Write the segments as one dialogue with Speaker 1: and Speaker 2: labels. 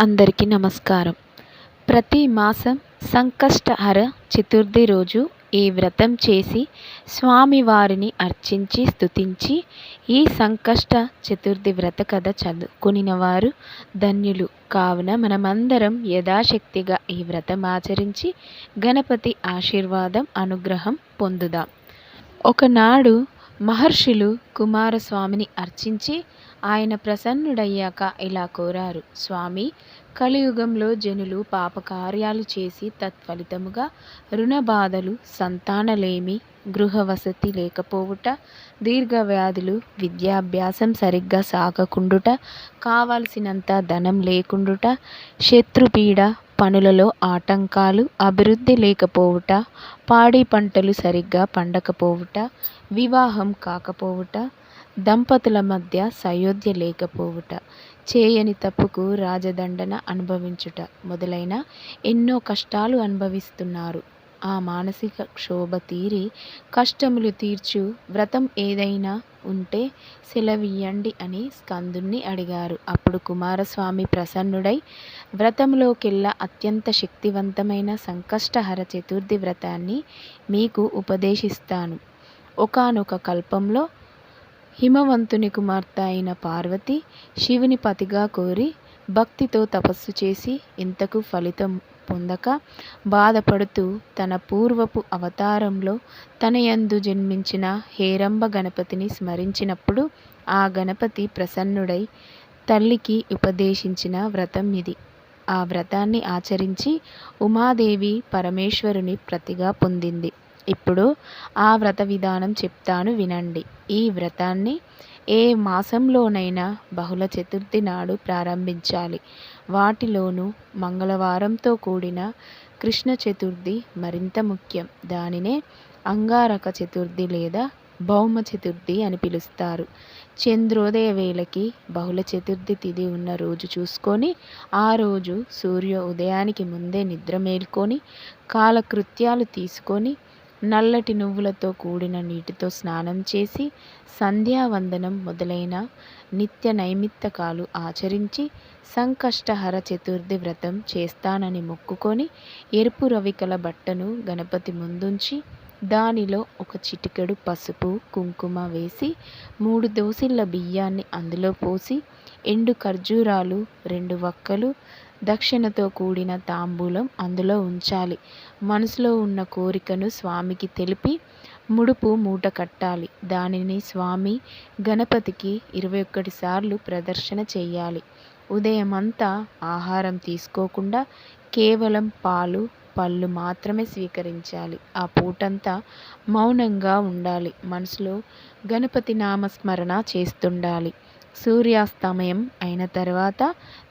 Speaker 1: అందరికీ నమస్కారం. ప్రతి మాసం సంకష్టహర చతుర్థి రోజు ఈ వ్రతం చేసి స్వామివారిని అర్చించి స్తుతించి ఈ సంకష్ట చతుర్థి వ్రత కథ చదువుకునిన వారు ధన్యులు. కావున మనమందరం యథాశక్తిగా ఈ వ్రతం ఆచరించి గణపతి ఆశీర్వాదం అనుగ్రహం పొందుదాం. ఒకనాడు మహర్షులు కుమారస్వామిని అర్చించి ఆయన ప్రసన్నుడయ్యాక ఇలా కోరారు. స్వామి కలియుగంలో జనులు పాపకార్యాలు చేసి తత్ఫలితముగా రుణబాధలు సంతానలేమి గృహవసతి లేకపోవుట దీర్ఘవ్యాధులు విద్యాభ్యాసం సరిగ్గా సాగకుండుట కావలసినంత ధనం లేకుండుట శత్రుపీడ పనులలో ఆటంకాలు అభివృద్ధి లేకపోవుట పాడి పంటలు సరిగ్గా పండకపోవుట వివాహం కాకపోవుట దంపతుల మధ్య సయోధ్య లేకపోవుట చేయని తప్పుకు రాజదండన అనుభవించుట మొదలైన ఎన్నో కష్టాలు అనుభవిస్తున్నారు. ఆ మానసిక క్షోభ తీరి కష్టములు తీర్చు వ్రతం ఏదైనా ఉంటే సెలవియ్యండి అని స్కందుణ్ణి అడిగారు. అప్పుడు కుమారస్వామి ప్రసన్నుడై వ్రతంలోకెల్లా అత్యంత శక్తివంతమైన సంకష్టహర చతుర్థి వ్రతాన్ని మీకు ఉపదేశిస్తాను. ఒకానొక కల్పంలో హిమవంతుని కుమార్తె అయిన పార్వతి శివుని పతిగా కోరి భక్తితో తపస్సు చేసి ఇంతకు ఫలితం పొందక బాధపడుతూ తన పూర్వపు అవతారంలో తన యందు జన్మించిన హేరంబ గణపతిని స్మరించినప్పుడు ఆ గణపతి ప్రసన్నుడై తల్లికి ఉపదేశించిన వ్రతం ఇది. ఆ వ్రతాన్ని ఆచరించి ఉమాదేవి పరమేశ్వరుని ప్రతిగా పొందింది. ఇప్పుడు ఆ వ్రత విధానం చెప్తాను వినండి. ఈ వ్రతాన్ని ఏ మాసంలోనైనా బహుళ చతుర్థి నాడు ప్రారంభించాలి. వాటిలోనూ మంగళవారంతో కూడిన కృష్ణ చతుర్థి మరింత ముఖ్యం. దానినే అంగారక చతుర్థి లేదా భౌమ చతుర్థి అని పిలుస్తారు. చంద్రోదయ వేళకి బహుళ చతుర్థి తిథి ఉన్న రోజు చూసుకొని ఆ రోజు సూర్య ఉదయానికి ముందే నిద్ర మేల్కొని కాలకృత్యాలు తీసుకొని నల్లటి నువ్వులతో కూడిన నీటితో స్నానం చేసి సంధ్యావందనం మొదలైన నిత్య నైమిత్తకాలు ఆచరించి సంకష్టహర చతుర్థి వ్రతం చేస్తానని మొక్కుకొని ఎరుపు రవికల బట్టను గణపతి ముందుంచి దానిలో ఒక చిటికెడు పసుపు కుంకుమ వేసి మూడు దోసిళ్ళ బియ్యాన్ని అందులో పోసి ఎండు ఖర్జూరాలు రెండు వక్కలు దక్షిణతో కూడిన తాంబూలం అందులో ఉంచాలి. మనసులో ఉన్న కోరికను స్వామికి తెలిపి ముడుపు మూట కట్టాలి. దానిని స్వామి గణపతికి ఇరవై ఒక్కటి సార్లు ప్రదర్శన చేయాలి ఉదయమంతా ఆహారం తీసుకోకుండా కేవలం పాలు పళ్ళు మాత్రమే స్వీకరించాలి. ఆ పూటంతా మౌనంగా ఉండాలి. మనసులో గణపతి నామస్మరణ చేస్తుండాలి. సూర్యాస్తమయం అయిన తర్వాత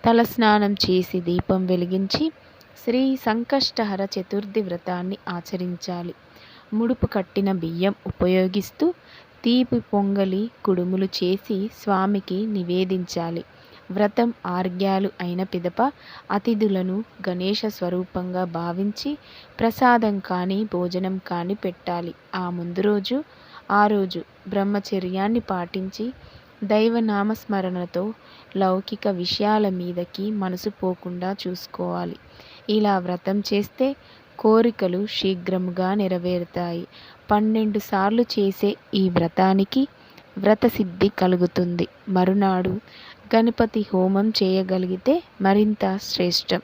Speaker 1: తలస్నానం చేసి దీపం వెలిగించి శ్రీ సంకష్టహర చతుర్థి వ్రతాన్ని ఆచరించాలి. ముడుపు కట్టిన బియ్యం ఉపయోగిస్తూ తీపి పొంగలి కుడుములు చేసి స్వామికి నివేదించాలి. వ్రతం ఆర్గ్యాలు అయిన పిదప అతిథులను గణేష స్వరూపంగా భావించి ప్రసాదం కానీ భోజనం కానీ పెట్టాలి. ఆ ముందు రోజు ఆ రోజు బ్రహ్మచర్యాన్ని పాటించి దైవనామస్మరణతో లౌకిక విషయాల మీదకి మనసు పోకుండా చూసుకోవాలి. ఇలా వ్రతం చేస్తే కోరికలు శీఘ్రముగా నెరవేరుతాయి. పన్నెండు సార్లు చేసే ఈ వ్రతానికి వ్రతసిద్ధి కలుగుతుంది. మరునాడు గణపతి హోమం చేయగలిగితే మరింత శ్రేష్టం.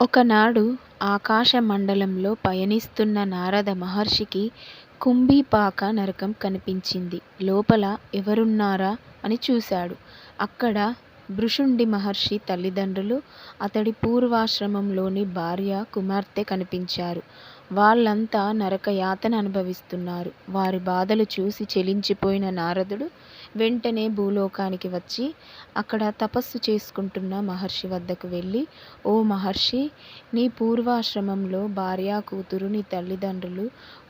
Speaker 1: ఒకనాడు ఆకాశ మండలంలో పయనిస్తున్న నారద మహర్షికి కుంభీపాక నరకం కనిపించింది. లోపల ఎవరున్నారా అని చూశాడు. అక్కడ భృషుండి మహర్షి తల్లిదండ్రులు అతడి పూర్వాశ్రమంలోని భార్య కుమార్తె కనిపించారు. వాళ్ళంతా నరక యాతన అనుభవిస్తున్నారు. వారి బాధలు చూసి చెలించిపోయిన నారదుడు వెంటనే భూలోకానికి వచ్చి అక్కడ తపస్సు చేసుకుంటున్న మహర్షి వద్దకు వెళ్ళి ఓ మహర్షి నీ పూర్వాశ్రమంలో భార్య కూతురు నీ తల్లిదండ్రులు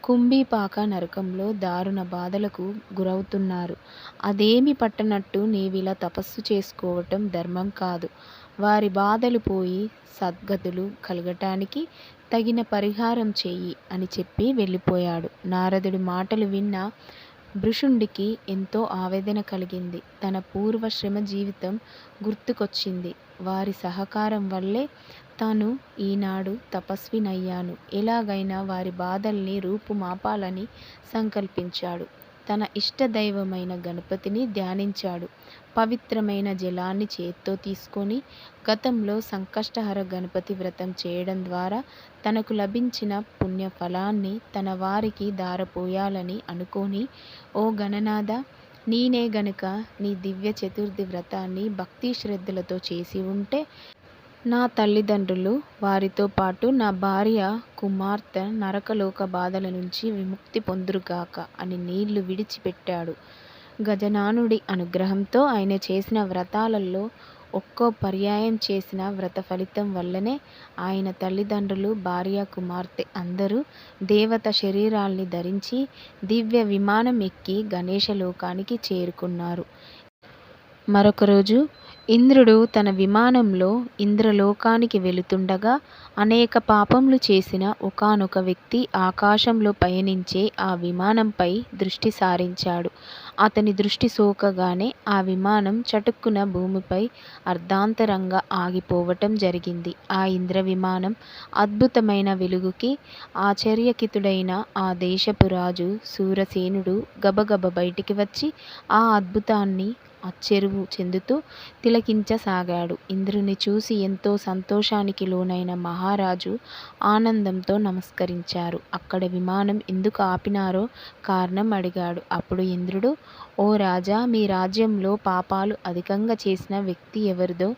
Speaker 1: కుంభీపాక నరకంలో దారుణ బాధలకు గురవుతున్నారు అదేమి పట్టనట్టు నీవిలా తపస్సు చేసుకోవటం ధర్మం కాదు వారి బాధలు పోయి సద్గతులు కలగటానికి తగిన పరిహారం చెయ్యి అని చెప్పి వెళ్ళిపోయాడు నారదుడి మాటలు విన్న భృషుండికి ఎంతో ఆవేదన కలిగింది. తన పూర్వ శ్రమ జీవితం గుర్తుకొచ్చింది. వారి సహకారం వల్లే తాను ఈనాడు తపస్వినయ్యాను. ఎలాగైనా వారి బాధల్ని రూపుమాపాలని సంకల్పించాడు. తన ఇష్టదైవమైన గణపతిని ధ్యానించాడు. పవిత్రమైన జలాన్ని చేత్తో తీసుకొని గతంలో సంకష్టహర గణపతి వ్రతం చేయడం ద్వారా తనకు లభించిన పుణ్యఫలాన్ని తన వారికి దారపోయాలని అనుకొని ఓ గణనాథ నేనే గనుక నీ దివ్య చతుర్థి వ్రతాన్ని భక్తి శ్రద్ధలతో చేసి ఉంటే నా తల్లిదండ్రులు, వారితో పాటు నా భార్య, కుమార్తె నరకలోక బాధల నుంచి విముక్తి పొందురుగాక అని నీళ్ళు విడిచిపెట్టాడు. గజాననుడి అనుగ్రహంతో ఆయన చేసిన వ్రతాలలో ఒక్కో పర్యాయం చేసిన వ్రత ఫలితం వల్లనే ఆయన తల్లిదండ్రులు, భార్య, కుమార్తె అందరూ దేవత శరీరాల్ని ధరించి దివ్య విమానం ఎక్కి గణేశ లోకానికి చేరుకున్నారు. మరొక రోజు ఇంద్రుడు తన విమానంలో ఇంద్రలోకానికి వెళుతుండగా అనేక పాపములు చేసిన ఒకానొక వ్యక్తి ఆకాశంలో పయనించే ఆ విమానంపై దృష్టి సారించాడు. అతని దృష్టి సోకగానే ఆ విమానం చటుక్కున భూమిపై అర్ధాంతరంగా ఆగిపోవటం జరిగింది. ఆ ఇంద్ర విమానం అద్భుతమైన వెలుగుకి ఆశ్చర్యకితుడైన ఆ దేశపు రాజు శూరసేనుడు గబగబ బయటికి వచ్చి ఆ అద్భుతాన్ని అచ్చెరువు చెందుతూ తిలకించసాగాడు. ఇంద్రుని చూసి ఎంతో సంతోషానికి లోనైన మహారాజు ఆనందంతో నమస్కరించారు. అక్కడ విమానం ఎందుకు ఆపినారో కారణం అడిగాడు. అప్పుడు ఇంద్రుడు ఓ రాజా! మీ రాజ్యంలో పాపాలు అధికంగా చేసిన వ్యక్తి ఎవరిదో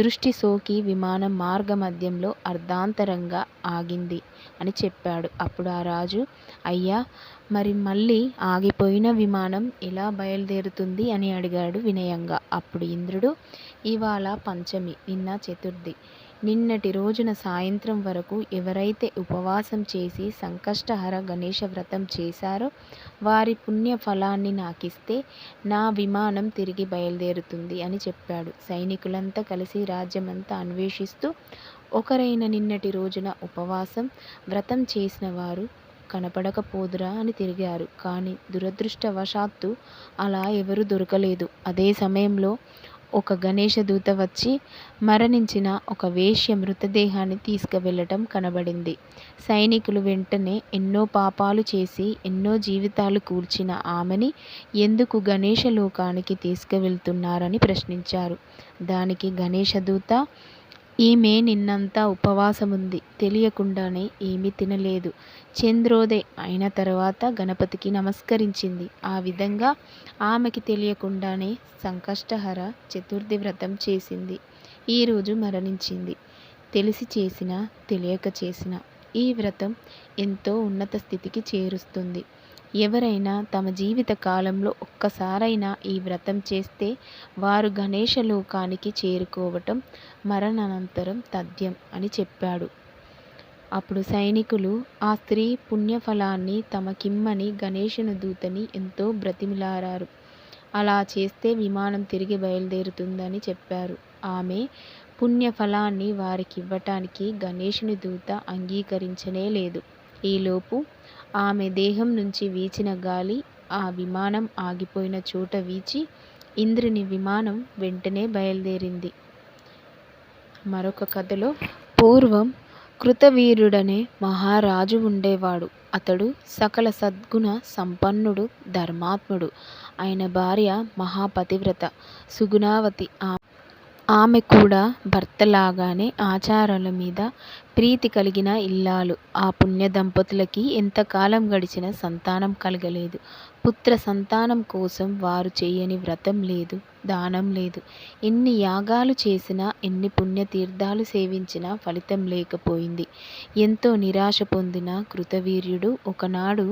Speaker 1: దృష్టి సోకి విమానం మార్గమధ్యంలో అర్ధాంతరంగా ఆగింది అని చెప్పాడు. అప్పుడు ఆ రాజు అయ్యా! మరి మళ్ళీ ఆగిపోయిన విమానం ఎలా బయలుదేరుతుంది అని అడిగాడు వినయంగా. అప్పుడు ఇంద్రుడు ఇవాళ పంచమి, నిన్న చతుర్థి. నిన్నటి రోజున సాయంత్రం వరకు ఎవరైతే ఉపవాసం చేసి సంకష్టహర గణేష వ్రతం చేశారో వారి పుణ్య ఫలాన్ని నాకిస్తే నా విమానం తిరిగి బయలుదేరుతుంది అని చెప్పాడు. సైనికులంతా కలిసి రాజ్యమంతా అన్వేషిస్తూ ఒకరైన నిన్నటి రోజున ఉపవాసం, వ్రతం చేసిన వారు కనపడకపోదురా అని తిరిగారు. కానీ దురదృష్టవశాత్తు అలా ఎవరూ దొరకలేదు. అదే సమయంలో ఒక గణేష దూత వచ్చి మరణించిన ఒక వేశ్య మృతదేహాన్ని తీసుకువెళ్ళటం కనబడింది. సైనికులు వెంటనే ఎన్నో పాపాలు చేసి ఎన్నో జీవితాలు కూల్చిన ఆమెని ఎందుకు గణేష లోకానికి తీసుకువెళ్తున్నారని ప్రశ్నించారు. దానికి గణేష దూత ఈమె నిన్నంతా ఉపవాసముంది. తెలియకుండానే ఏమీ తినలేదు. చంద్రోదయ్ అయిన తరువాత గణపతికి నమస్కరించింది. ఆ విధంగా ఆమెకి తెలియకుండానే సంకష్టహర చతుర్థి వ్రతం చేసింది. ఈ రోజు మరణించింది. తెలిసి చేసినా, తెలియక చేసినా ఈ వ్రతం ఎంతో ఉన్నత స్థితికి చేరుస్తుంది. ఎవరైనా తమ జీవిత కాలంలో ఒక్కసారైనా ఈ వ్రతం చేస్తే వారు గణేష లోకానికి చేరుకోవటం మరణానంతరం తథ్యం అని చెప్పాడు. అప్పుడు సైనికులు ఆ స్త్రీ పుణ్యఫలాన్ని తమ కిమ్మని గణేషుని దూతని ఎంతో బ్రతిమిలారారు అలా చేస్తే విమానం తిరిగి బయలుదేరుతుందని చెప్పారు. ఆమె పుణ్యఫలాన్ని వారికివ్వటానికి గణేషుని దూత అంగీకరించనే లేదు. ఈలోపు ఆమె దేహం నుంచి వీచిన గాలి ఆ విమానం ఆగిపోయిన చోట వీచి ఇంద్రుని విమానం వెంటనే బయలుదేరింది. మరొక కథలో పూర్వం కృతవీరుడనే మహారాజు ఉండేవాడు. అతడు సకల సద్గుణ సంపన్నుడు, ధర్మాత్ముడు. ఆయన భార్య మహాపతివ్రత, సుగుణావతి ఆమె కూడా భర్తలాగానే ఆచారాల మీద ప్రీతి కలిగిన ఇల్లాలు. ఆ పుణ్య దంపతులకి ఎంతకాలం గడిచినా సంతానం కలగలేదు. పుత్ర సంతానం కోసం వారు చేయని వ్రతం లేదు, దానం లేదు. ఎన్ని యాగాలు చేసినా, ఎన్ని పుణ్యతీర్థాలు సేవించినా ఫలితం లేకపోయింది. ఎంతో నిరాశ పొందిన కృతవీర్యుడు ఒకనాడు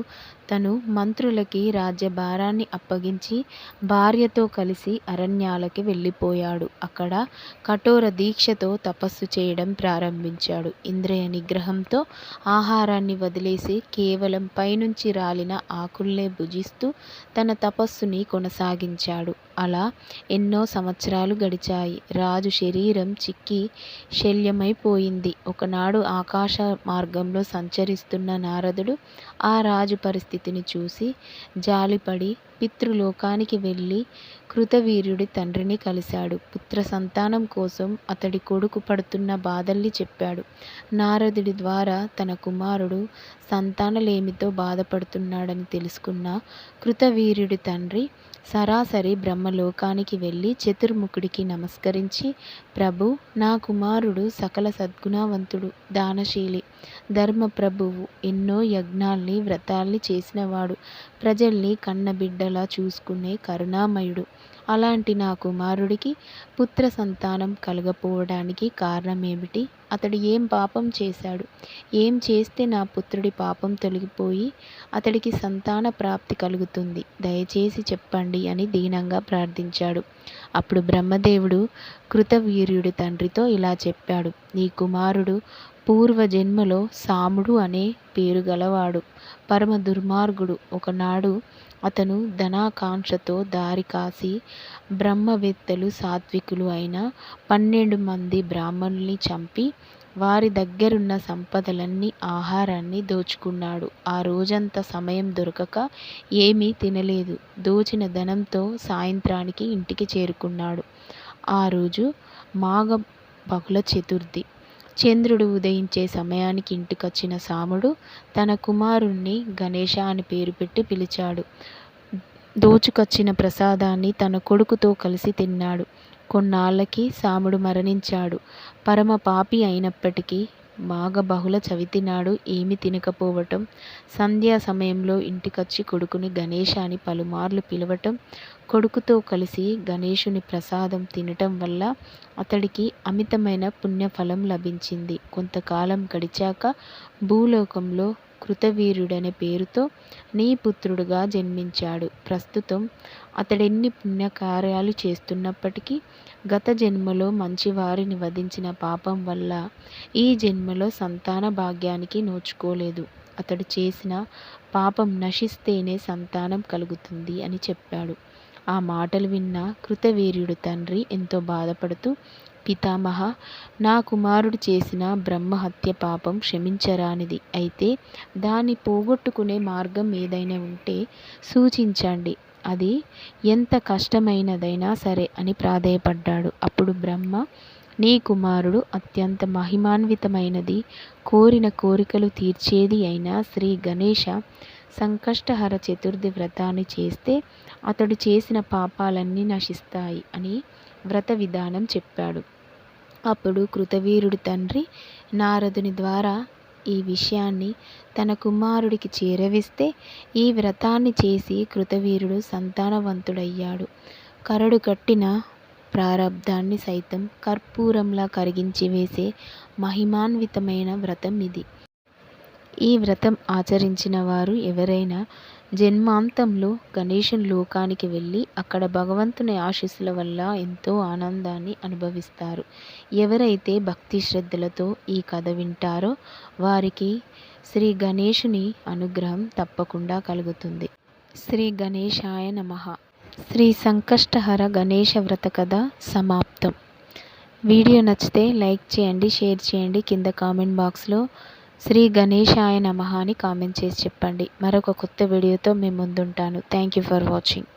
Speaker 1: తను మంత్రులకి రాజ్యభారాన్ని అప్పగించి భార్యతో కలిసి అరణ్యాలకి వెళ్ళిపోయాడు. అక్కడ కఠోర దీక్షతో తపస్సు చేయడం ప్రారంభించాడు. ఇంద్రియ నిగ్రహంతో ఆహారాన్ని వదిలేసి కేవలం పైనుంచి రాలిన ఆకుల్నే భుజిస్తూ తన తపస్సుని కొనసాగించాడు. అలా ఎన్నో సంవత్సరాలు గడిచాయి. రాజు శరీరం చిక్కి శల్యమైపోయింది. ఒకనాడు ఆకాశ మార్గంలో సంచరిస్తున్న నారదుడు ఆ రాజు పరిస్థితిని చూసి జాలిపడి పితృలోకానికి వెళ్ళి కృతవీర్యుడి తండ్రిని కలిశాడు. పుత్ర సంతానం కోసం అతడి కొడుకు పడుతున్న బాధల్ని చెప్పాడు. నారదుడి ద్వారా తన కుమారుడు సంతానలేమితో బాధపడుతున్నాడని తెలుసుకున్న కృతవీర్యుడి తండ్రి సరాసరి బ్రహ్మలోకానికి వెళ్ళి చతుర్ముఖుడికి నమస్కరించి ప్రభు నా కుమారుడు సకల సద్గుణవంతుడు, దానశీలి, ధర్మ ప్రభువు ఎన్నో యజ్ఞాల్ని, వ్రతాల్ని చేసినవాడు, ప్రజల్ని కన్నబిడ్డలా చూసుకునే కరుణామయుడు. అలాంటి నా కుమారుడికి పుత్ర సంతానం కలగపోవడానికి కారణమేమిటి? అతడు ఏం పాపం చేశాడు? ఏం చేస్తే నా పుత్రుడి పాపం తొలగిపోయి అతడికి సంతాన ప్రాప్తి కలుగుతుంది? దయచేసి చెప్పండి అని దీనంగా ప్రార్థించాడు. అప్పుడు బ్రహ్మదేవుడు కృతవీర్యుడి తండ్రితో ఇలా చెప్పాడు. నీ కుమారుడు పూర్వజన్మలో సాముడు అనే పేరు గలవాడు పరమ దుర్మార్గుడు. ఒకనాడు అతను ధనాకాంక్షతో దారి కాసి బ్రహ్మవేత్తలు, సాత్వికులు అయిన పన్నెండు మంది బ్రాహ్మణుల్ని చంపి వారి దగ్గరున్న సంపదలన్నీ, ఆహారాన్ని దోచుకున్నాడు. ఆ రోజంతా సమయం దొరకక ఏమీ తినలేదు. దోచిన ధనంతో సాయంత్రానికి ఇంటికి చేరుకున్నాడు. ఆ రోజు మాఘ బహుళ చతుర్థి. చంద్రుడు ఉదయించే సమయానికి ఇంటికొచ్చిన సాముడు తన కుమారుణ్ణి గణేష అని పేరు పెట్టి పిలిచాడు. దోచుకొచ్చిన ప్రసాదాన్ని తన కొడుకుతో కలిసి తిన్నాడు. కొన్నాళ్ళకి సాముడు మరణించాడు. పరమ పాపి అయినప్పటికీ మాఘ బహుళ చవితి నాడు ఏమీ తినకపోవటం, సంధ్యా సమయంలో ఇంటికొచ్చి కొడుకుని గణేశ అని పలుమార్లు పిలవటం, కొడుకుతో కలిసి గణేశుని ప్రసాదం తినటం వల్ల అతడికి అమితమైన పుణ్యఫలం లభించింది. కొంతకాలం గడిచాక భూలోకంలో కృతవీరుడనే పేరుతో నీ పుత్రుడుగా జన్మించాడు. ప్రస్తుతం అతడెన్ని పుణ్యకార్యాలు చేస్తున్నప్పటికీ గత జన్మలో మంచివారిని వధించిన పాపం వల్ల ఈ జన్మలో సంతాన భాగ్యానికి నోచుకోలేదు. అతడు చేసిన పాపం నశిస్తేనే సంతానం కలుగుతుంది అని చెప్పాడు. ఆ మాటలు విన్న కృతవీర్యుడు తండ్రి ఎంతో బాధపడుతూ పితామహ నా కుమారుడు చేసిన బ్రహ్మహత్య పాపం క్షమించరానిది. అయితే దాన్ని పోగొట్టుకునే మార్గం ఏదైనా ఉంటే సూచించండి. అది ఎంత కష్టమైనదైనా సరే అని ప్రాధేయపడ్డాడు. అప్పుడు బ్రహ్మ నీ కుమారుడు అత్యంత మహిమాన్వితమైనది, కోరిన కోరికలు తీర్చేది అయిన శ్రీ గణేశ సంకష్టహర చతుర్థి వ్రతాన్ని చేస్తే అతడు చేసిన పాపాలన్నీ నశిస్తాయి అని వ్రత విధానం చెప్పాడు. అప్పుడు కృతవీరుడి తండ్రి నారదుని ద్వారా ఈ విషయాన్ని తన కుమారుడికి చేరవిస్తే ఈ వ్రతాన్ని చేసి కృతవీరుడు సంతానవంతుడయ్యాడు. కరడు కట్టిన ప్రారంధాన్ని సైతం కర్పూరంలా కరిగించి వేసే మహిమాన్వితమైన వ్రతం ఇది. ఈ వ్రతం ఆచరించిన వారు ఎవరైనా జన్మాంతంలో గణేశుని లోకానికి వెళ్ళి అక్కడ భగవంతుని ఆశీస్సుల వల్ల ఎంతో ఆనందాన్ని అనుభవిస్తారు. ఎవరైతే భక్తి శ్రద్ధలతో ఈ కథ వింటారో వారికి శ్రీ గణేశుని అనుగ్రహం తప్పకుండా కలుగుతుంది. శ్రీ గణేశాయ నమః శ్రీ సంకష్టహర గణేశ వ్రత కథ సమాప్తం. వీడియో నచ్చితే లైక్ చేయండి, షేర్ చేయండి. కింద కామెంట్ బాక్స్లో శ్రీ గణేశాయ నమః అని కామెంట్ చేసి చెప్పండి. మరొక కొత్త వీడియోతో మీ ముందుంటాను. Thank you for watching.